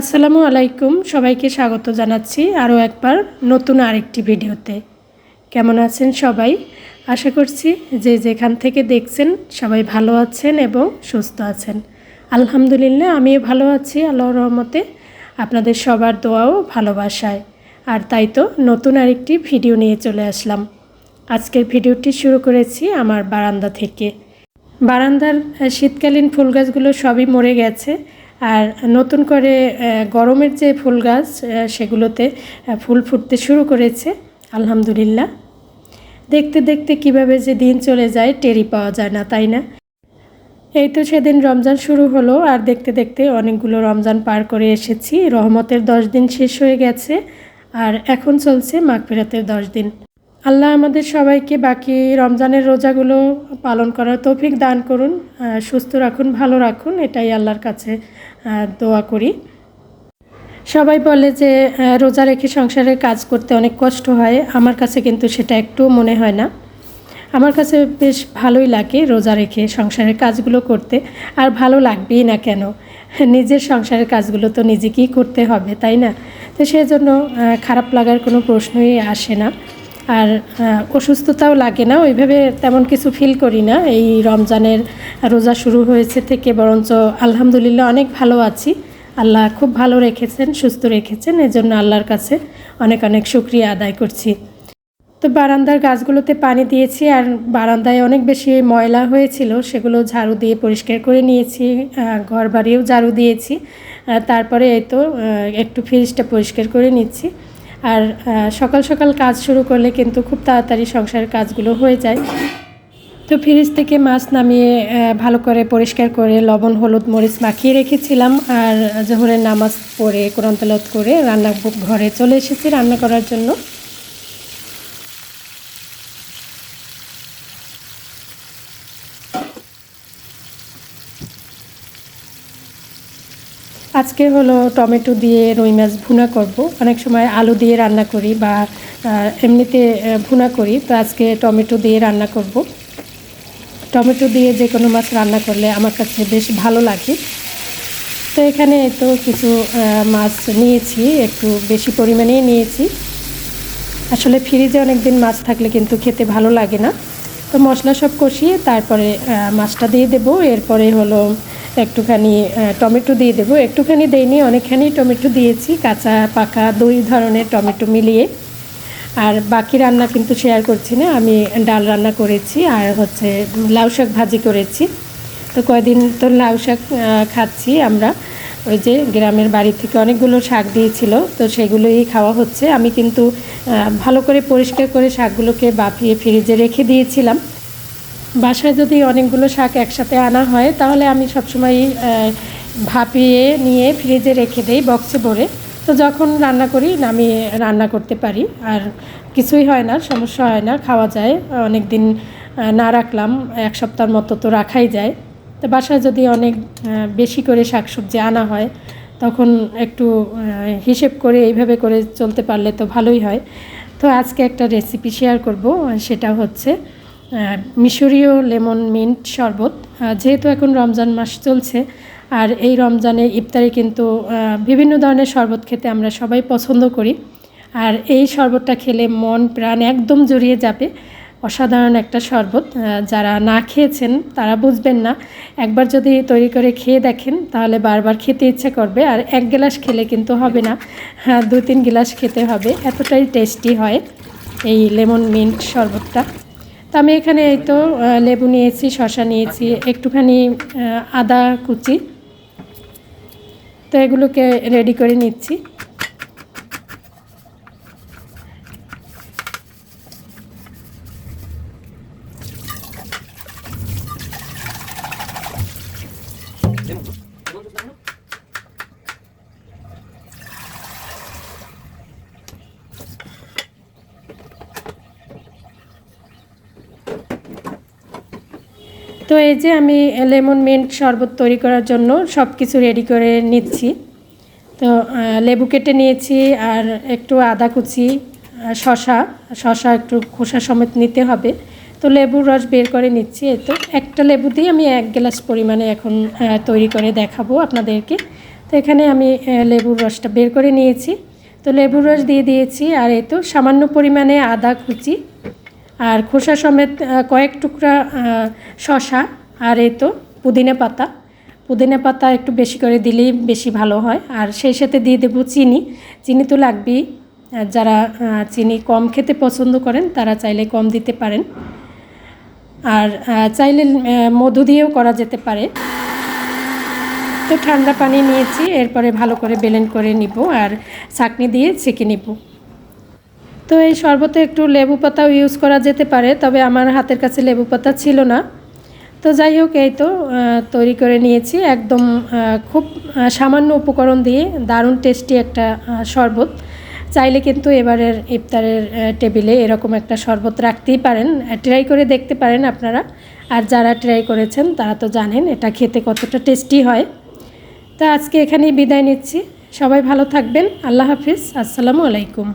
আসসালামু আলাইকুম। সবাইকে স্বাগত জানাচ্ছি আরও একবার নতুন আরেকটি ভিডিওতে। কেমন আছেন সবাই? আশা করছি যে যেখান থেকে দেখছেন সবাই ভালো আছেন এবং সুস্থ আছেন। আলহামদুলিল্লাহ, আমিও ভালো আছি আল্লাহ রহমতে। আপনাদের সবার দোয়াও ভালোবাসায়। আর তাই তো নতুন আরেকটি ভিডিও নিয়ে চলে আসলাম। আজকের ভিডিওটি শুরু করেছি আমার বারান্দা থেকে। বারান্দার শীতকালীন ফুল গাছগুলো সবই মরে গেছে। আর নতুন করে গরমের যে ফুল গাছ সেগুলোতে ফুল ফুটতে শুরু করেছে, আলহামদুলিল্লাহ। দেখতে দেখতে কীভাবে যে দিন চলে যায় টেরি পাওয়া যায় না, তাই না? এই তো সেদিন রমজান শুরু হলো, আর দেখতে দেখতে অনেকগুলো রমজান পার করে এসেছি। রহমতের দশ দিন শেষ হয়ে গেছে, আর এখন চলছে মাগফিরাতের দশ দিন। আল্লাহ আমাদের সবাইকে বাকি রমজানের রোজাগুলো পালন করার তৌফিক দান করুন সুস্থ রাখুন, ভালো রাখুন, এটাই আল্লাহর কাছে দোয়া করি। সবাই বলে যে রোজা রেখে সংসারের কাজ করতে অনেক কষ্ট হয়, আমার কাছে কিন্তু সেটা একটু মনে হয় না। আমার কাছে বেশ ভালোই লাগে রোজা রেখে সংসারের কাজগুলো করতে, আর ভালো লাগবেই না কেন? নিজের সংসারের কাজগুলো তো নিজেকেই করতে হবে, তাই না? তো সেই জন্য খারাপ লাগার কোনো প্রশ্নই আসে না। আর অসুস্থতাও লাগে না, ওইভাবে তেমন কিছু ফিল করি না। এই রমজানের রোজা শুরু হয়েছে থেকে বরঞ্চ আলহামদুলিল্লাহ অনেক ভালো আছি। আল্লাহ খুব ভালো রেখেছেন, সুস্থ রেখেছেন, এজন্য আল্লাহর কাছে অনেক অনেক শুক্রিয়া আদায় করছি। তো বারান্দার গাছগুলোতে পানি দিয়েছি আর বারান্দায় অনেক বেশি ময়লা হয়েছিল, সেগুলো ঝাড়ু দিয়ে পরিষ্কার করে নিয়েছি ঘর বাড়িও ঝাড়ু দিয়েছি। তারপরে এই তো একটু ফ্রিজটা পরিষ্কার করে নিচ্ছি। আর সকাল সকাল কাজ শুরু করলে কিন্তু খুব তাড়াতাড়ি সংসারের কাজগুলো হয়ে যায়। তো ফ্রিজ থেকে মাছ নামিয়ে ভালো করে পরিষ্কার করে লবণ, হলুদ, মরিচ মাখিয়ে রেখেছিলাম। আর জোহরের নামাজ পড়ে, কোরআন তলত করে রান্না ঘরে চলে এসেছি রান্না করার জন্য। আজকে হলো টমেটো দিয়ে রুই মাছ ভুনা করব। অনেক সময় আলু দিয়ে রান্না করি বা এমনিতে ভুনা করি, তো আজকে টমেটো দিয়ে রান্না করব। টমেটো দিয়ে যে কোনো মাছ রান্না করলে আমার কাছে বেশ ভালো লাগে। তো এখানে তো কিছু মাছ নিয়েছি, একটু বেশি পরিমাণেই নিয়েছি। আসলে ফ্রিজে অনেক দিন মাছ থাকলে কিন্তু খেতে ভালো লাগে না। তো মশলা সব কষিয়ে তারপরে মাছটা দিয়ে দেবো। এরপরে হলো একটুখানি টমেটো দিয়ে দেবো। একটুখানি দেইনি, অনেকখানি টমেটো দিয়েছি, কাঁচা, পাকা দুই ধরনের টমেটো মিলিয়ে। আর বাকি রান্না কিন্তু শেয়ার করছি না, আমি ডাল রান্না করেছি আর হচ্ছে লাউ শাক ভাজি করেছি। তো কয়দিন তো লাউ শাক খাচ্ছি আমরা। ওই যে গ্রামের বাড়ি থেকে অনেকগুলো শাক দিয়েছিল, তো সেগুলোই খাওয়া হচ্ছে। আমি কিন্তু ভালো করে পরিষ্কার করে শাকগুলোকে বাফিয়ে ফ্রিজে রেখে দিয়েছিলাম। বাসায় যদি অনেকগুলো শাক একসাথে আনা হয়, তাহলে আমি সবসময় ভাপিয়ে নিয়ে ফ্রিজে রেখে দেই বক্সে ভরে। তো যখন রান্না করি, আমি রান্না করতে পারি। আর কিছুই হয় না, সমস্যা হয় না, খাওয়া যায়। অনেক দিন না রাখলাম, এক সপ্তাহের মতো তো রাখাই যায়। তো বাসায় যদি অনেক বেশি করে শাকসবজি আনা হয়, তখন একটু হিসেব করে এইভাবে করে চলতে পারলে তো ভালোই হয়। তো আজকে একটা রেসিপি শেয়ার করব, সেটা হচ্ছে মিশরীয় লেমন মিন্ট শরবত। যেহেতু এখন রমজান মাস চলছে, আর এই রমজানে ইফতারে কিন্তু বিভিন্ন ধরনের শরবত খেতে আমরা সবাই পছন্দ করি। আর এই শরবতটা খেলে মন, প্রাণ একদম জড়িয়ে যাবে। অসাধারণ একটা শরবত যারা না খেয়েছেন তারা বুঝবেন না। একবার যদি তৈরি করে খেয়ে দেখেন, তাহলে বারবার খেতে ইচ্ছে করবে। আর এক গ্লাস খেলে কিন্তু হবে না। হ্যাঁ দু তিন গ্লাস খেতে হবে। এতটাই টেস্টি হয় এই লেমন মিন্ট শরবতটা। তো আমি এখানে এই তো লেবু নিয়েছি শশা নিয়েছি, একটুখানি আদা কুচি। তো এগুলোকে রেডি করে নিচ্ছি। তো এই যে আমি লেমন মিন্ট শরবত তৈরি করার জন্য সব কিছু রেডি করে নিচ্ছি। তো লেবু কেটে নিয়েছি আর একটু আদা কুচি শশা শশা একটু খোসা সমেত নিতে হবে। তো লেবুর রস বের করে নিচ্ছি এই তো। একটা লেবু দিয়ে আমি এক গ্লাস পরিমাণে এখন তৈরি করে দেখাবো আপনাদেরকে। তো এখানে আমি লেবুর রসটা বের করে নিয়েছি। তো লেবুর রস দিয়ে দিয়েছি আর এই তো সামান্য পরিমাণে আদা কুচি আর খোসা সমেত কয়েক টুকরা শশা আর এই তো পুদিনা পাতা। পুদিনা পাতা একটু বেশি করে দিলেই বেশি ভালো হয়। আর সেই সাথে দিয়ে দেবো চিনি। চিনি তো লাগবেই। যারা চিনি কম খেতে পছন্দ করেন, তারা চাইলে কম দিতে পারেন। আর চাইলে মধু দিয়েও করা যেতে পারে। তো ঠান্ডা পানি নিয়েছি, এরপরে ভালো করে বেলেন করে নিব। আর ছাঁকনি দিয়ে ছেঁকে নিব। তো এই শরবতে একটু লেবু পাতাও ইউজ করা যেতে পারে, তবে আমার হাতের কাছে লেবু পাতা ছিল না। তো যাই হোক, এই তো তৈরি করে নিয়েছি। একদম খুব সামান্য উপকরণ দিয়ে দারুণ টেস্টি একটা শরবত। চাইলে কিন্তু এবারের ইফতারের টেবিলে এরকম একটা শরবত রাখতেই পারেন। ট্রাই করে দেখতে পারেন আপনারা। আর যারা ট্রাই করেছেন, তারা তো জানেন এটা খেতে কতটা টেস্টি হয়। তা আজকে এখানেই বিদায় নিচ্ছি। সবাই ভালো থাকবেন। আল্লাহ হাফিজ। আসসালামু আলাইকুম।